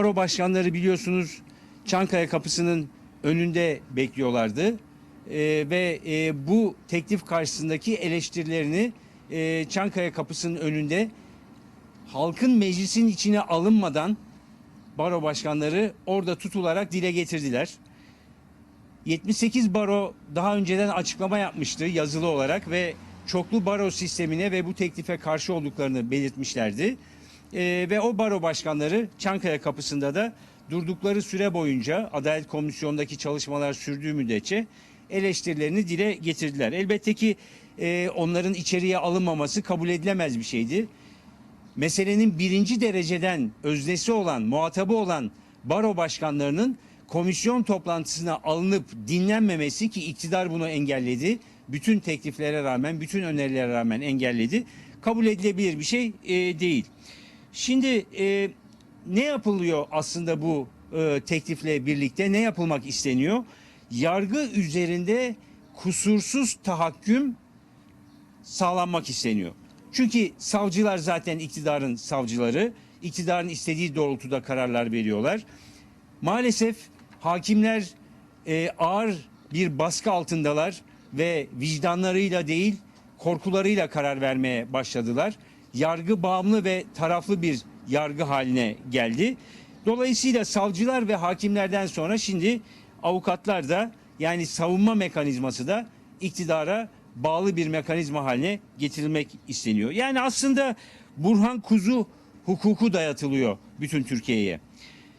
Baro başkanları biliyorsunuz Çankaya kapısının önünde bekliyorlardı. Ee, ve e, bu teklif karşısındaki eleştirilerini e, Çankaya kapısının önünde halkın meclisin içine alınmadan baro başkanları orada tutularak dile getirdiler. 78 baro daha önceden açıklama yapmıştı yazılı olarak ve çoklu baro sistemine ve bu teklife karşı olduklarını belirtmişlerdi. Ee, ve o baro başkanları Çankaya kapısında da durdukları süre boyunca Adalet Komisyonu'ndaki çalışmalar sürdüğü müddetçe eleştirilerini dile getirdiler. Elbette ki e, onların içeriye alınmaması kabul edilemez bir şeydi meselenin birinci dereceden öznesi olan, muhatabı olan baro başkanlarının komisyon toplantısına alınıp dinlenmemesi ki iktidar bunu engelledi. Bütün tekliflere rağmen, bütün önerilere rağmen engelledi. Kabul edilebilir bir şey e, değil. Şimdi e, ne yapılıyor aslında bu e, teklifle birlikte? Ne yapılmak isteniyor? Yargı üzerinde kusursuz tahakküm sağlanmak isteniyor. Çünkü savcılar zaten iktidarın savcıları. iktidarın istediği doğrultuda kararlar veriyorlar. Maalesef hakimler e, ağır bir baskı altındalar ve vicdanlarıyla değil korkularıyla karar vermeye başladılar. Yargı bağımlı ve taraflı bir yargı haline geldi. Dolayısıyla savcılar ve hakimlerden sonra şimdi avukatlar da yani savunma mekanizması da iktidara bağlı bir mekanizma haline getirilmek isteniyor. Yani aslında Burhan Kuzu hukuku dayatılıyor bütün Türkiye'ye.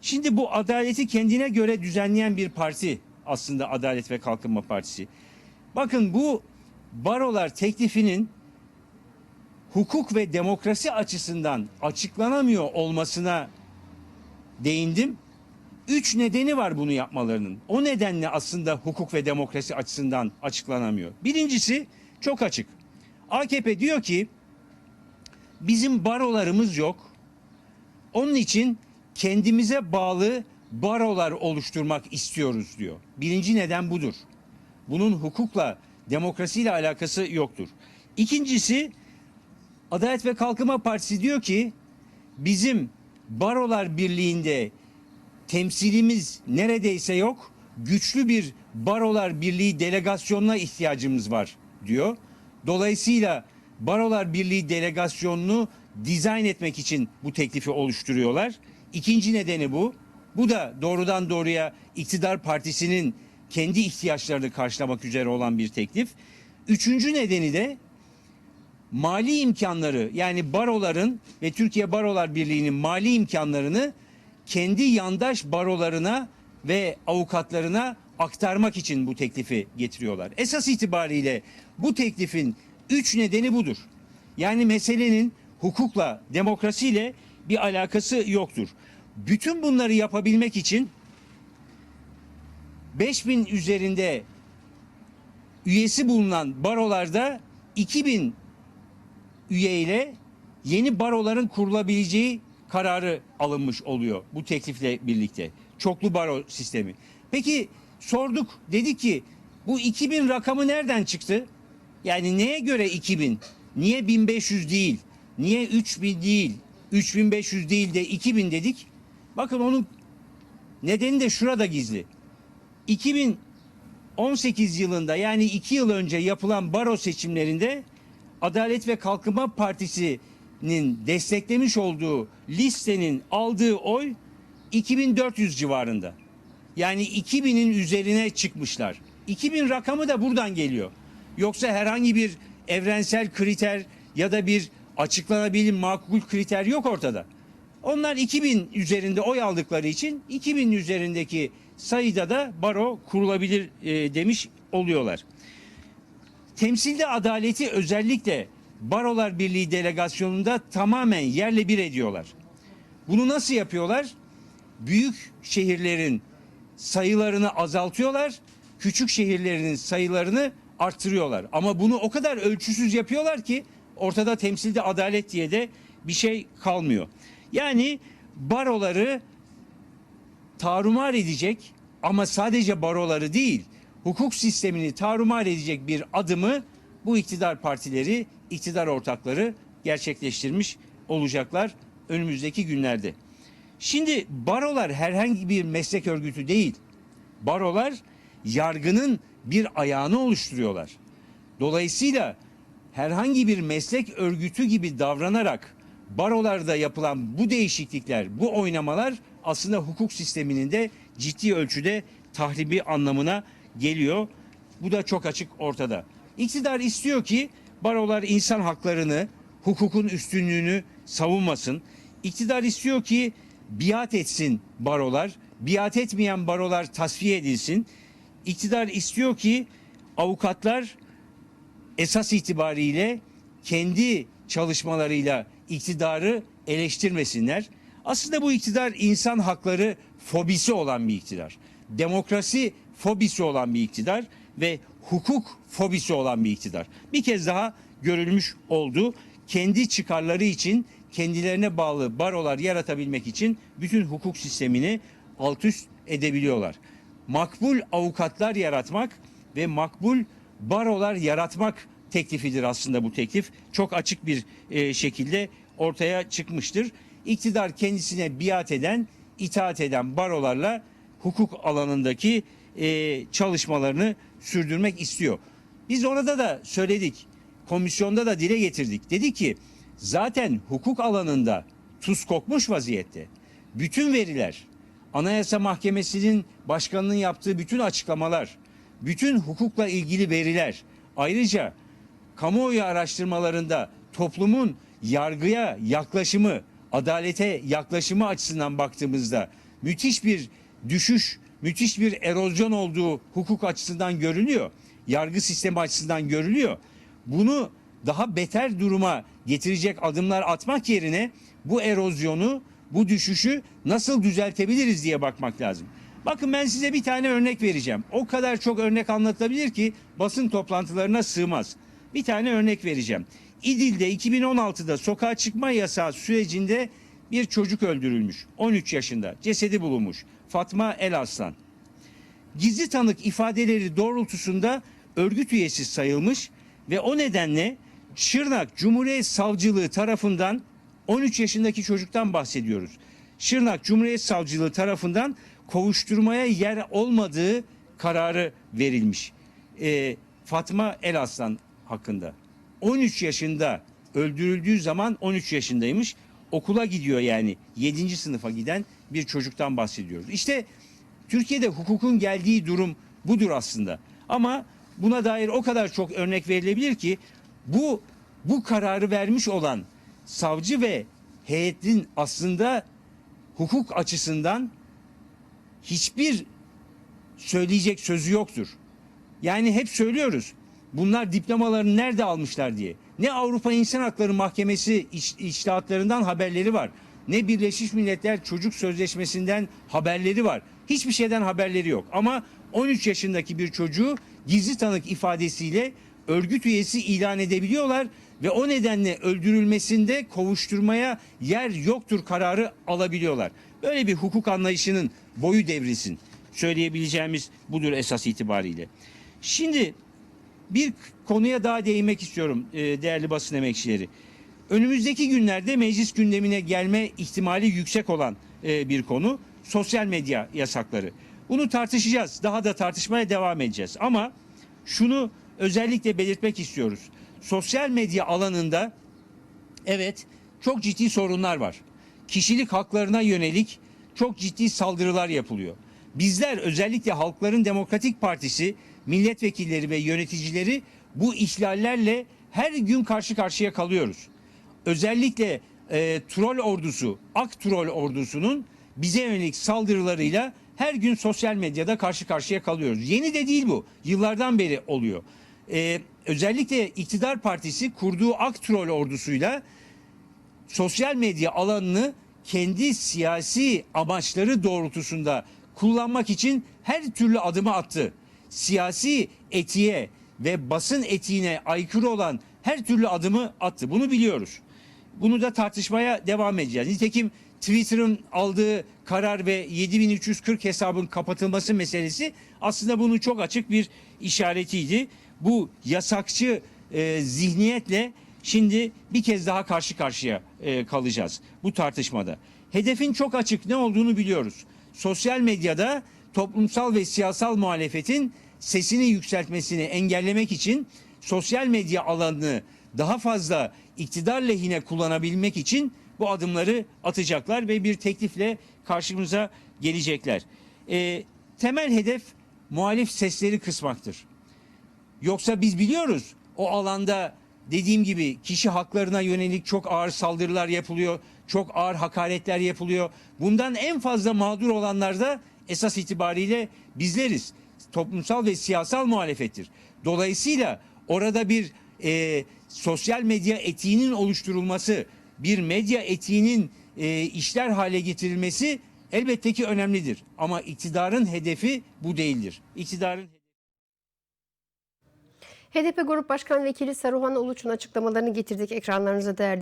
Şimdi bu adaleti kendine göre düzenleyen bir parti aslında Adalet ve Kalkınma Partisi. Bakın bu barolar teklifinin hukuk ve demokrasi açısından açıklanamıyor olmasına değindim. Üç nedeni var bunu yapmalarının. O nedenle aslında hukuk ve demokrasi açısından açıklanamıyor. Birincisi çok açık. AKP diyor ki bizim barolarımız yok. Onun için kendimize bağlı barolar oluşturmak istiyoruz diyor. Birinci neden budur. Bunun hukukla, demokrasiyle alakası yoktur. İkincisi Adalet ve Kalkınma Partisi diyor ki bizim barolar birliğinde temsilimiz neredeyse yok. Güçlü bir barolar birliği delegasyonuna ihtiyacımız var diyor. Dolayısıyla barolar birliği delegasyonunu dizayn etmek için bu teklifi oluşturuyorlar. İkinci nedeni bu. Bu da doğrudan doğruya iktidar partisinin kendi ihtiyaçlarını karşılamak üzere olan bir teklif. Üçüncü nedeni de mali imkanları yani baroların ve Türkiye Barolar Birliği'nin mali imkanlarını kendi yandaş barolarına ve avukatlarına aktarmak için bu teklifi getiriyorlar. Esas itibariyle bu teklifin üç nedeni budur. Yani meselenin hukukla, demokrasiyle bir alakası yoktur. Bütün bunları yapabilmek için 5000 üzerinde üyesi bulunan barolarda 2000 üyeyle yeni baroların kurulabileceği kararı alınmış oluyor bu teklifle birlikte. Çoklu baro sistemi. Peki sorduk dedik ki bu 2000 rakamı nereden çıktı? Yani neye göre 2000? Niye 1500 değil? Niye 3000 değil? 3500 değil de 2000 dedik. Bakın onun nedeni de şurada gizli. 2018 yılında yani 2 yıl önce yapılan baro seçimlerinde Adalet ve Kalkınma Partisi'nin desteklemiş olduğu listenin aldığı oy 2400 civarında. Yani 2000'in üzerine çıkmışlar. 2000 rakamı da buradan geliyor. Yoksa herhangi bir evrensel kriter ya da bir açıklanabilir makul kriter yok ortada. Onlar 2000 üzerinde oy aldıkları için 2000 üzerindeki sayıda da baro kurulabilir e, demiş oluyorlar. Temsilde adaleti özellikle Barolar Birliği delegasyonunda tamamen yerle bir ediyorlar. Bunu nasıl yapıyorlar? Büyük şehirlerin sayılarını azaltıyorlar, küçük şehirlerin sayılarını arttırıyorlar. Ama bunu o kadar ölçüsüz yapıyorlar ki ortada temsilde adalet diye de bir şey kalmıyor. Yani baroları tarumar edecek ama sadece baroları değil, hukuk sistemini tarumar edecek bir adımı bu iktidar partileri, iktidar ortakları gerçekleştirmiş olacaklar önümüzdeki günlerde. Şimdi barolar herhangi bir meslek örgütü değil. Barolar yargının bir ayağını oluşturuyorlar. Dolayısıyla herhangi bir meslek örgütü gibi davranarak barolarda yapılan bu değişiklikler, bu oynamalar aslında hukuk sisteminin de ciddi ölçüde tahribi anlamına geliyor. Bu da çok açık ortada. İktidar istiyor ki barolar insan haklarını, hukukun üstünlüğünü savunmasın. İktidar istiyor ki biat etsin barolar, biat etmeyen barolar tasfiye edilsin. İktidar istiyor ki avukatlar esas itibariyle kendi çalışmalarıyla iktidarı eleştirmesinler. Aslında bu iktidar insan hakları fobisi olan bir iktidar. Demokrasi fobisi olan bir iktidar ve hukuk fobisi olan bir iktidar. Bir kez daha görülmüş oldu. Kendi çıkarları için kendilerine bağlı barolar yaratabilmek için bütün hukuk sistemini alt üst edebiliyorlar. Makbul avukatlar yaratmak ve makbul barolar yaratmak teklifidir aslında bu teklif. Çok açık bir e, şekilde ortaya çıkmıştır. İktidar kendisine biat eden, itaat eden barolarla hukuk alanındaki e, çalışmalarını sürdürmek istiyor. Biz orada da söyledik, komisyonda da dile getirdik. Dedi ki zaten hukuk alanında tuz kokmuş vaziyette. Bütün veriler, Anayasa Mahkemesi'nin başkanının yaptığı bütün açıklamalar, bütün hukukla ilgili veriler, ayrıca kamuoyu araştırmalarında toplumun yargıya yaklaşımı, adalete yaklaşımı açısından baktığımızda müthiş bir düşüş, müthiş bir erozyon olduğu hukuk açısından görülüyor. Yargı sistemi açısından görülüyor. Bunu daha beter duruma getirecek adımlar atmak yerine bu erozyonu, bu düşüşü nasıl düzeltebiliriz diye bakmak lazım. Bakın ben size bir tane örnek vereceğim. O kadar çok örnek anlatılabilir ki basın toplantılarına sığmaz. Bir tane örnek vereceğim. İdil'de 2016'da sokağa çıkma yasağı sürecinde bir çocuk öldürülmüş. 13 yaşında. Cesedi bulunmuş. Fatma El Aslan. Gizli tanık ifadeleri doğrultusunda örgüt üyesi sayılmış ve o nedenle Şırnak Cumhuriyet Savcılığı tarafından 13 yaşındaki çocuktan bahsediyoruz. Şırnak Cumhuriyet Savcılığı tarafından kovuşturmaya yer olmadığı kararı verilmiş. Ee, Fatma El Aslan hakkında. 13 yaşında öldürüldüğü zaman 13 yaşındaymış. Okula gidiyor yani 7. sınıfa giden bir çocuktan bahsediyoruz. İşte Türkiye'de hukukun geldiği durum budur aslında. Ama buna dair o kadar çok örnek verilebilir ki bu bu kararı vermiş olan savcı ve heyetin aslında hukuk açısından hiçbir söyleyecek sözü yoktur. Yani hep söylüyoruz. Bunlar diplomalarını nerede almışlar diye. Ne Avrupa İnsan Hakları Mahkemesi iş, iştahatlarından haberleri var. Ne Birleşmiş Milletler Çocuk Sözleşmesi'nden haberleri var. Hiçbir şeyden haberleri yok. Ama 13 yaşındaki bir çocuğu gizli tanık ifadesiyle örgüt üyesi ilan edebiliyorlar ve o nedenle öldürülmesinde kovuşturmaya yer yoktur kararı alabiliyorlar. Böyle bir hukuk anlayışının boyu devrilsin. Söyleyebileceğimiz budur esas itibariyle. Şimdi bir konuya daha değinmek istiyorum e, değerli basın emekçileri. Önümüzdeki günlerde meclis gündemine gelme ihtimali yüksek olan e, bir konu sosyal medya yasakları. Bunu tartışacağız. Daha da tartışmaya devam edeceğiz. Ama şunu özellikle belirtmek istiyoruz. Sosyal medya alanında evet çok ciddi sorunlar var. Kişilik haklarına yönelik çok ciddi saldırılar yapılıyor. Bizler özellikle Halkların Demokratik Partisi milletvekilleri ve yöneticileri bu ihlallerle her gün karşı karşıya kalıyoruz. Özellikle e, troll ordusu, ak troll ordusunun bize yönelik saldırılarıyla her gün sosyal medyada karşı karşıya kalıyoruz. Yeni de değil bu. Yıllardan beri oluyor. E, özellikle iktidar partisi kurduğu ak troll ordusuyla sosyal medya alanını kendi siyasi amaçları doğrultusunda kullanmak için her türlü adımı attı. Siyasi etiğe ve basın etiğine aykırı olan her türlü adımı attı. Bunu biliyoruz. Bunu da tartışmaya devam edeceğiz. Nitekim Twitter'ın aldığı karar ve 7340 hesabın kapatılması meselesi aslında bunun çok açık bir işaretiydi. Bu yasakçı e, zihniyetle şimdi bir kez daha karşı karşıya e, kalacağız bu tartışmada. Hedefin çok açık ne olduğunu biliyoruz. Sosyal medyada toplumsal ve siyasal muhalefetin sesini yükseltmesini engellemek için sosyal medya alanını daha fazla iktidar lehine kullanabilmek için bu adımları atacaklar ve bir teklifle karşımıza gelecekler. Ee, temel hedef muhalif sesleri kısmaktır. Yoksa biz biliyoruz o alanda dediğim gibi kişi haklarına yönelik çok ağır saldırılar yapılıyor. Çok ağır hakaretler yapılıyor. Bundan en fazla mağdur olanlar da esas itibariyle bizleriz. Toplumsal ve siyasal muhalefettir. Dolayısıyla orada bir e, sosyal medya etiğinin oluşturulması, bir medya etiğinin e, işler hale getirilmesi elbette ki önemlidir. Ama iktidarın hedefi bu değildir. İktidarın HDP Grup Başkan Vekili Saruhan Uluç'un açıklamalarını getirdik ekranlarınıza değerli